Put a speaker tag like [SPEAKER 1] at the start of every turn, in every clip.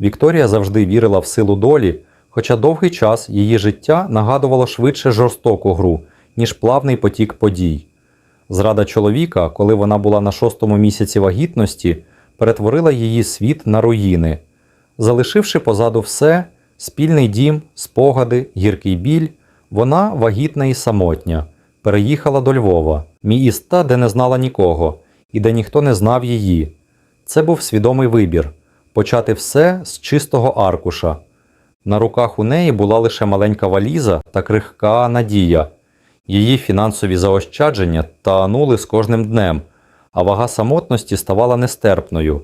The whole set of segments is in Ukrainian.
[SPEAKER 1] Вікторія завжди вірила в силу долі, хоча довгий час її життя нагадувало швидше жорстоку гру, ніж плавний потік подій. Зрада чоловіка, коли вона була на шостому місяці вагітності, перетворила її світ на руїни. Залишивши позаду все спільний дім, спогади, гіркий біль, вона, вагітна і самотня, переїхала до Львова, міста, де не знала нікого, і де ніхто не знав її. Це був свідомий вибір почати все з чистого аркуша. На руках у неї була лише маленька валіза та крихка надія. Її фінансові заощадження танули з кожним днем, а вага самотності ставала нестерпною.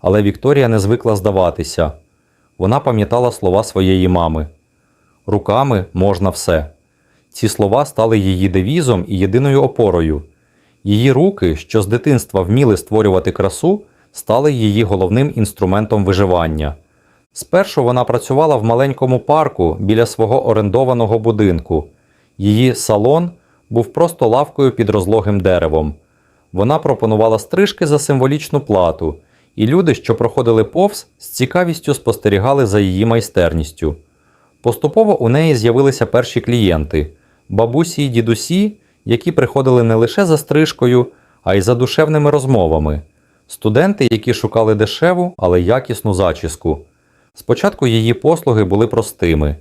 [SPEAKER 1] Але Вікторія не звикла здаватися. Вона пам'ятала слова своєї мами: Руками можна все. Ці слова стали її девізом і єдиною опорою. Її руки, що з дитинства вміли створювати красу, стали її головним інструментом виживання. Спершу вона працювала в маленькому парку біля свого орендованого будинку. Її салон був просто лавкою під розлогим деревом. Вона пропонувала стрижки за символічну плату, і люди, що проходили повз, з цікавістю спостерігали за її майстерністю. Поступово у неї з'явилися перші клієнти бабусі й дідусі, які приходили не лише за стрижкою, а й за душевними розмовами. Студенти, які шукали дешеву, але якісну зачіску. Спочатку її послуги були простими.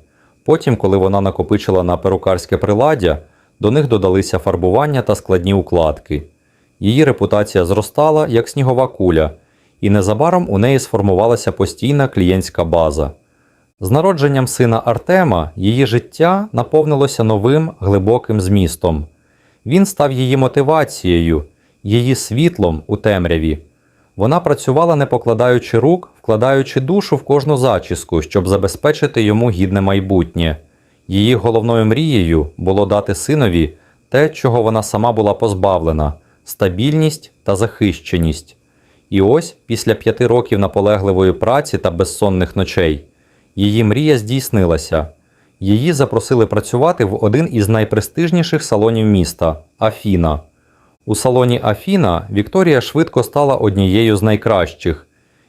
[SPEAKER 1] Потім, коли вона накопичила на перукарське приладдя, до них додалися фарбування та складні укладки. Її репутація зростала, як снігова куля, і незабаром у неї сформувалася постійна клієнтська база. З народженням сина Артема її життя наповнилося новим глибоким змістом. Він став її мотивацією, її світлом у темряві. Вона працювала не покладаючи рук, вкладаючи душу в кожну зачіску, щоб забезпечити йому гідне майбутнє. Її головною мрією було дати синові те, чого вона сама була позбавлена стабільність та захищеність. І ось, після п'яти років наполегливої праці та безсонних ночей, її мрія здійснилася. Її запросили працювати в один із найпрестижніших салонів міста Афіна. У салоні Афіна Вікторія швидко стала однією з найкращих.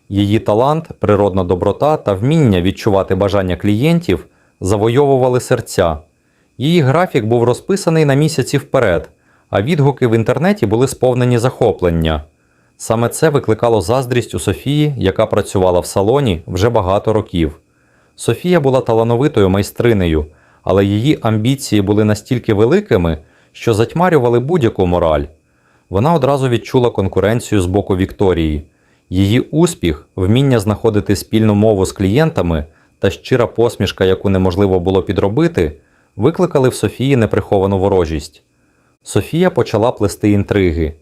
[SPEAKER 1] Її талант, природна доброта та вміння відчувати бажання клієнтів завойовували серця. Її графік був розписаний на місяці вперед, а відгуки в інтернеті були сповнені захоплення. Саме це викликало заздрість у Софії, яка працювала в салоні вже багато років. Софія була талановитою майстринею, але її амбіції були настільки великими, що затьмарювали будь-яку мораль. Вона одразу відчула конкуренцію з боку Вікторії. Її успіх, вміння знаходити спільну мову з клієнтами та щира посмішка, яку неможливо було підробити, викликали в Софії неприховану ворожість. Софія почала плести інтриги.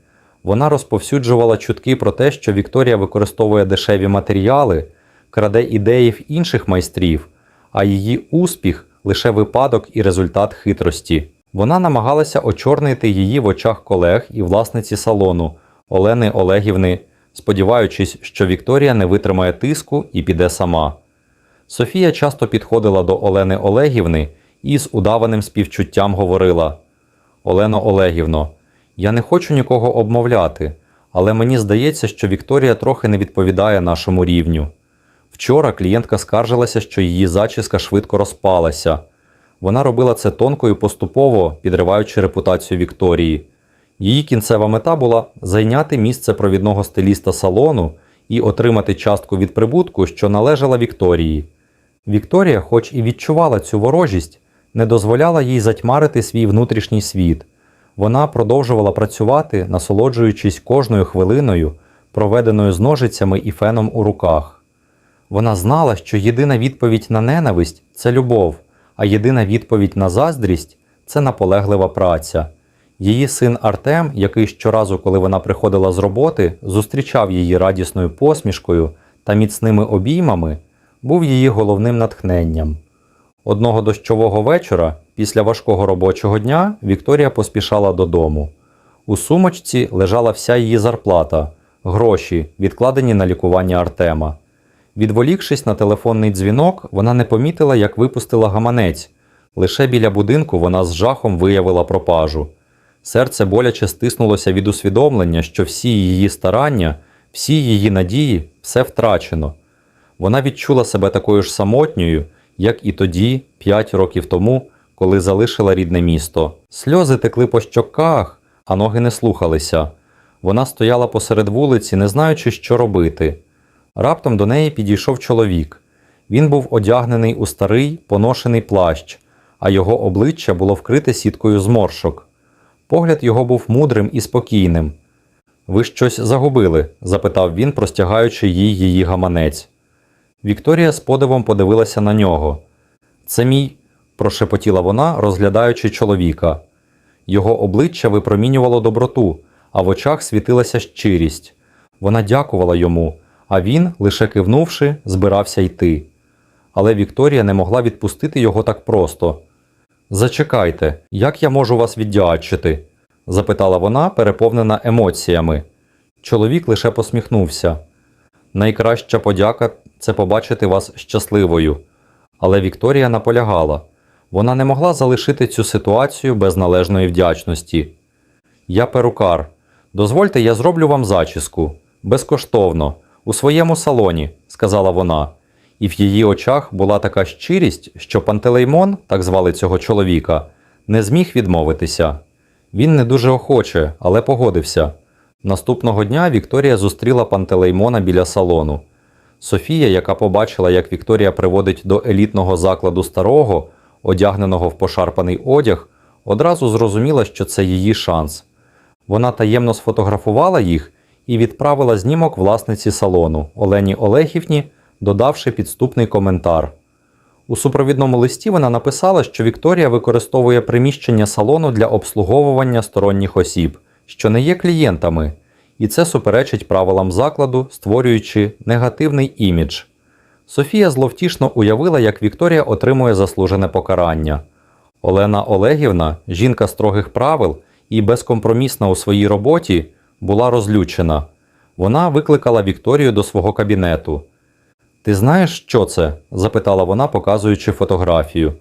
[SPEAKER 1] Вона розповсюджувала чутки про те, що Вікторія використовує дешеві матеріали, краде ідеї в інших майстрів, а її успіх лише випадок і результат хитрості. Вона намагалася очорнити її в очах колег і власниці салону Олени Олегівни, сподіваючись, що Вікторія не витримає тиску і піде сама. Софія часто підходила до Олени Олегівни і з удаваним співчуттям говорила: Олено Олегівно, я не хочу нікого обмовляти, але мені здається, що Вікторія трохи не відповідає нашому рівню. Вчора клієнтка скаржилася, що її зачіска швидко розпалася. Вона робила це тонко і поступово, підриваючи репутацію Вікторії. Її кінцева мета була зайняти місце провідного стиліста салону і отримати частку від прибутку, що належала Вікторії. Вікторія, хоч і відчувала цю ворожість, не дозволяла їй затьмарити свій внутрішній світ. Вона продовжувала працювати, насолоджуючись кожною хвилиною, проведеною з ножицями і феном у руках. Вона знала, що єдина відповідь на ненависть це любов, а єдина відповідь на заздрість це наполеглива праця. Її син Артем, який щоразу, коли вона приходила з роботи, зустрічав її радісною посмішкою та міцними обіймами, був її головним натхненням. Одного дощового вечора, після важкого робочого дня, Вікторія поспішала додому. У сумочці лежала вся її зарплата, гроші, відкладені на лікування Артема. Відволікшись на телефонний дзвінок, вона не помітила, як випустила гаманець. Лише біля будинку вона з жахом виявила пропажу. Серце боляче стиснулося від усвідомлення, що всі її старання, всі її надії, все втрачено. Вона відчула себе такою ж самотньою, як і тоді, п'ять років тому, коли залишила рідне місто. Сльози текли по щоках, а ноги не слухалися. Вона стояла посеред вулиці, не знаючи, що робити. Раптом до неї підійшов чоловік. Він був одягнений у старий поношений плащ, а його обличчя було вкрите сіткою зморшок. Погляд його був мудрим і спокійним. Ви щось загубили? запитав він, простягаючи їй її гаманець. Вікторія з подивом подивилася на нього. Це мій, прошепотіла вона, розглядаючи чоловіка. Його обличчя випромінювало доброту, а в очах світилася щирість. Вона дякувала йому, а він, лише кивнувши, збирався йти. Але Вікторія не могла відпустити його так просто. Зачекайте, як я можу вас віддячити? запитала вона, переповнена емоціями. Чоловік лише посміхнувся. Найкраща подяка це побачити вас щасливою. Але Вікторія наполягала. Вона не могла залишити цю ситуацію без належної вдячності. Я перукар. Дозвольте, я зроблю вам зачіску. Безкоштовно, у своєму салоні, сказала вона. І в її очах була така щирість, що Пантелеймон, так звали цього чоловіка, не зміг відмовитися. Він не дуже охоче, але погодився. Наступного дня Вікторія зустріла Пантелеймона біля салону. Софія, яка побачила, як Вікторія приводить до елітного закладу старого, одягненого в пошарпаний одяг, одразу зрозуміла, що це її шанс. Вона таємно сфотографувала їх і відправила знімок власниці салону Олені Олегівні, додавши підступний коментар. У супровідному листі вона написала, що Вікторія використовує приміщення салону для обслуговування сторонніх осіб, що не є клієнтами, і це суперечить правилам закладу, створюючи негативний імідж. Софія зловтішно уявила, як Вікторія отримує заслужене покарання. Олена Олегівна, жінка строгих правил і безкомпромісна у своїй роботі, була розлючена. Вона викликала Вікторію до свого кабінету. Ти знаєш, що це? запитала вона, показуючи фотографію.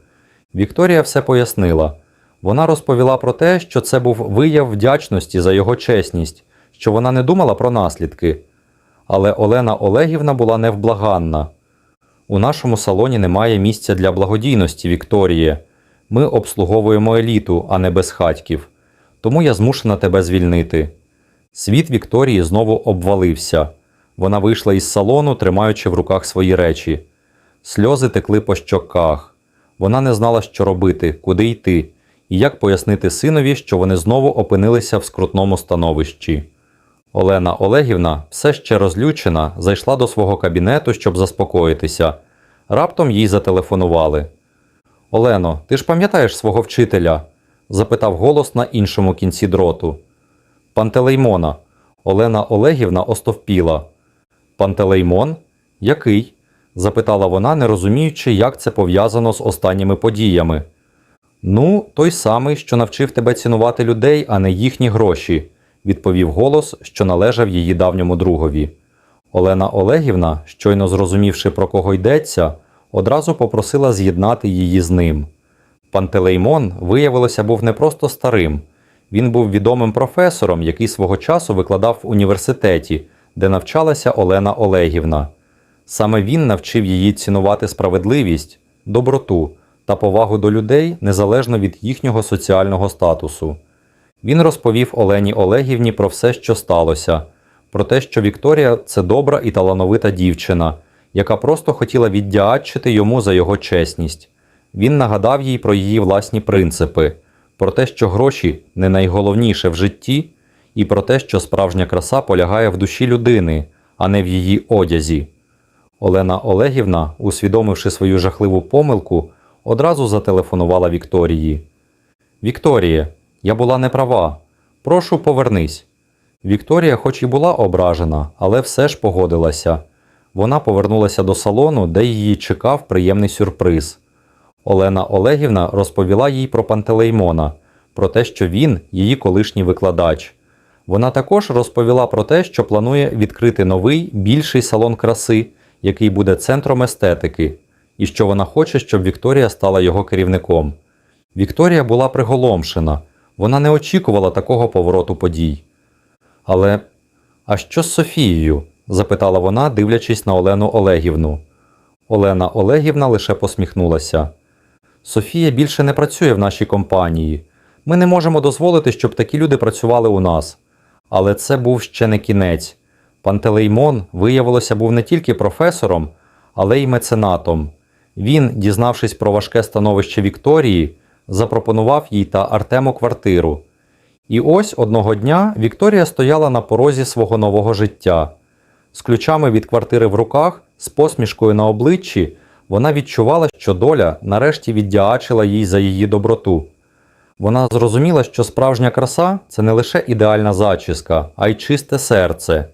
[SPEAKER 1] Вікторія все пояснила. Вона розповіла про те, що це був вияв вдячності за його чесність, що вона не думала про наслідки. Але Олена Олегівна була невблаганна. У нашому салоні немає місця для благодійності, Вікторіє. Ми обслуговуємо еліту, а не безхатьків. Тому я змушена тебе звільнити. Світ Вікторії знову обвалився. Вона вийшла із салону, тримаючи в руках свої речі. Сльози текли по щоках. Вона не знала, що робити, куди йти, і як пояснити синові, що вони знову опинилися в скрутному становищі. Олена Олегівна, все ще розлючена, зайшла до свого кабінету, щоб заспокоїтися. Раптом їй зателефонували. Олено, ти ж пам'ятаєш свого вчителя? запитав голос на іншому кінці дроту. Пантелеймона. Олена Олегівна остовпіла. Пантелеймон? Який? запитала вона, не розуміючи, як це пов'язано з останніми подіями. Ну, той самий, що навчив тебе цінувати людей, а не їхні гроші, відповів голос, що належав її давньому другові. Олена Олегівна, щойно зрозумівши, про кого йдеться, одразу попросила з'єднати її з ним. Пантелеймон, виявилося, був не просто старим. Він був відомим професором, який свого часу викладав в університеті, де навчалася Олена Олегівна. Саме він навчив її цінувати справедливість, доброту та повагу до людей незалежно від їхнього соціального статусу. Він розповів Олені Олегівні про все, що сталося, про те, що Вікторія це добра і талановита дівчина, яка просто хотіла віддячити йому за його чесність. Він нагадав їй про її власні принципи, про те, що гроші не найголовніше в житті, і про те, що справжня краса полягає в душі людини, а не в її одязі. Олена Олегівна, усвідомивши свою жахливу помилку, одразу зателефонувала Вікторії. Вікторіє, я була неправа. Прошу, повернись. Вікторія, хоч і була ображена, але все ж погодилася. Вона повернулася до салону, де її чекав приємний сюрприз. Олена Олегівна розповіла їй про Пантелеймона, про те, що він її колишній викладач. Вона також розповіла про те, що планує відкрити новий, більший салон краси, який буде центром естетики, і що вона хоче, щоб Вікторія стала його керівником. Вікторія була приголомшена, вона не очікувала такого повороту подій. Але а що з Софією? запитала вона, дивлячись на Олену Олегівну. Олена Олегівна лише посміхнулася. Софія більше не працює в нашій компанії. Ми не можемо дозволити, щоб такі люди працювали у нас. Але це був ще не кінець. Пантелеймон, виявилося, був не тільки професором, але й меценатом. Він, дізнавшись про важке становище Вікторії, запропонував їй та Артему квартиру. І ось одного дня Вікторія стояла на порозі свого нового життя. З ключами від квартири в руках, з посмішкою на обличчі, вона відчувала, що доля нарешті віддячила їй за її доброту. Вона зрозуміла, що справжня краса це не лише ідеальна зачіска, а й чисте серце.